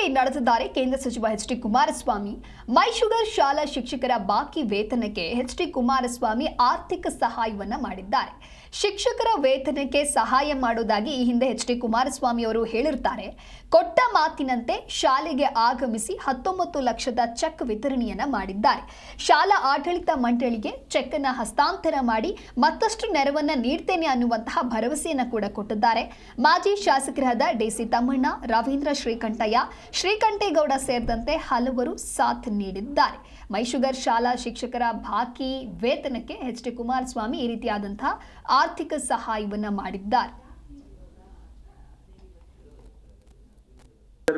ನುಡಿದಂತೆ ನಡೆಸಿದ್ದಾರೆ ಕೇಂದ್ರ ಸಚಿವ ಎಚ್ ಡಿ ಕುಮಾರಸ್ವಾಮಿ. ಮೈಶುಗರ್ ಶಾಲಾ ಶಿಕ್ಷಕರ ಬಾಕಿ ವೇತನಕ್ಕೆ ಎಚ್ ಡಿ ಕುಮಾರಸ್ವಾಮಿ ಆರ್ಥಿಕ ಸಹಾಯವನ್ನ ಮಾಡಿದ್ದಾರೆ. ಶಿಕ್ಷಕರ ವೇತನಕ್ಕೆ ಸಹಾಯ ಮಾಡೋದಾಗಿ ಈ ಹಿಂದೆ ಎಚ್ ಡಿ ಕುಮಾರಸ್ವಾಮಿ ಅವರು ಹೇಳಿರ್ತಾರೆ ಕೊಟ್ಟ ಮಾತಿನಂತೆ ಶಾಲೆಗೆ ಆಗಮಿಸಿ ಹತ್ತೊಂಬತ್ತು ಲಕ್ಷದ ಚೆಕ್ ವಿತರಣೆಯನ್ನ ಮಾಡಿದ್ದಾರೆ. ಶಾಲಾ ಆಡಳಿತ ಮಂಡಳಿಗೆ ಚೆಕ್ ಅನ್ನ ಹಸ್ತಾಂತರ ಮಾಡಿ ಮತ್ತಷ್ಟು ನೆರವನ್ನ ನೀಡ್ತೇನೆ ಅನ್ನುವಂತಹ ಭರವಸೆಯನ್ನ ಕೂಡ ಕೊಟ್ಟಿದ್ದಾರೆ. ಮಾಜಿ ಶಾಸಕರಾದ ಡಿಸಿ ತಮ್ಮಣ್ಣ, ರವೀಂದ್ರ ಶ್ರೀಕಂಠಯ್ಯ ಶ್ರೀಕಂಠೇಗೌಡ ಸೇರಿದಂತೆ ಹಲವರು ಸಾಥ್ ನೀಡಿದ್ದಾರೆ. ಮೈಶುಗರ್ ಶಾಲಾ ಶಿಕ್ಷಕರ ಬಾಕಿ ವೇತನಕ್ಕೆ ಎಚ್ ಡಿ ಕುಮಾರಸ್ವಾಮಿ ಈ ರೀತಿಯಾದಂತಹ ಆರ್ಥಿಕ ಸಹಾಯವನ್ನು ಮಾಡಿದ್ದಾರೆ.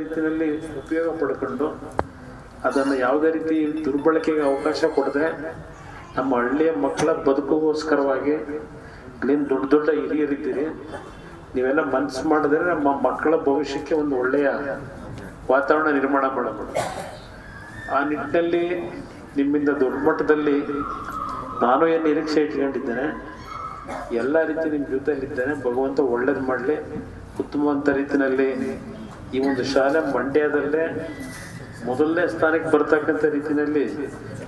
ರೀತಿಯಲ್ಲಿ ಉಪಯೋಗ ಪಡ್ಕೊಂಡು ಅದನ್ನು ಯಾವುದೇ ರೀತಿ ದುರ್ಬಳಕೆಗೆ ಅವಕಾಶ ಕೊಡದೆ ನಮ್ಮ ಹಳ್ಳಿಯ ಮಕ್ಕಳ ಬದುಕುಗೋಸ್ಕರವಾಗಿ ನೀನು ದೊಡ್ಡ ದೊಡ್ಡ ಹಿರಿಯರಿದ್ದೀರಿ. ನೀವೆಲ್ಲ ಮನಸ್ಸು ಮಾಡಿದ್ರೆ ನಮ್ಮ ಮಕ್ಕಳ ಭವಿಷ್ಯಕ್ಕೆ ಒಂದು ಒಳ್ಳೆಯ ವಾತಾವರಣ ನಿರ್ಮಾಣ ಮಾಡಬಹುದು ಆ ನಿಟ್ಟಿನಲ್ಲಿ ನಿಮ್ಮಿಂದ ದೊಡ್ಡ ಮಟ್ಟದಲ್ಲಿ ನಾನು ಏನು ನಿರೀಕ್ಷೆ ಇಟ್ಕೊಂಡಿದ್ದೇನೆ, ಎಲ್ಲ ರೀತಿ ನಿಮ್ಮ ಜೊತೆಯಲ್ಲಿದ್ದೇನೆ, ಭಗವಂತ ಒಳ್ಳೇದು ಮಾಡಲಿ, ಉತ್ತಮವಂತ ರೀತಿಯಲ್ಲಿ ಈ ಒಂದು ಶಾಲೆ ಮಂಡ್ಯದಲ್ಲೇ ಮೊದಲನೇ ಸ್ಥಾನಕ್ಕೆ ಬರ್ತಕ್ಕಂಥ ರೀತಿಯಲ್ಲಿ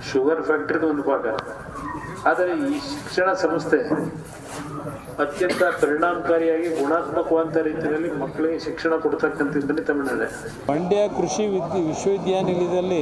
ಶುಗರ್ ಫ್ಯಾಕ್ಟ್ರಿದು ಒಂದು ಭಾಗ. ಆದರೆ ಈ ಶಿಕ್ಷಣ ಸಂಸ್ಥೆ ಅತ್ಯಂತ ಪರಿಣಾಮಕಾರಿಯಾಗಿ ಗುಣಾತ್ಮಕವಾದ ರೀತಿಯಲ್ಲಿ ಮಕ್ಕಳಿಗೆ ಶಿಕ್ಷಣ ಕೊಡ್ತಕ್ಕಂಥದ್ದಲ್ಲಿ ತಮಿಳುನಾಡು. ಮಂಡ್ಯ ಕೃಷಿ ವಿದ್ಯ ವಿಶ್ವವಿದ್ಯಾನಿಲಯದಲ್ಲಿ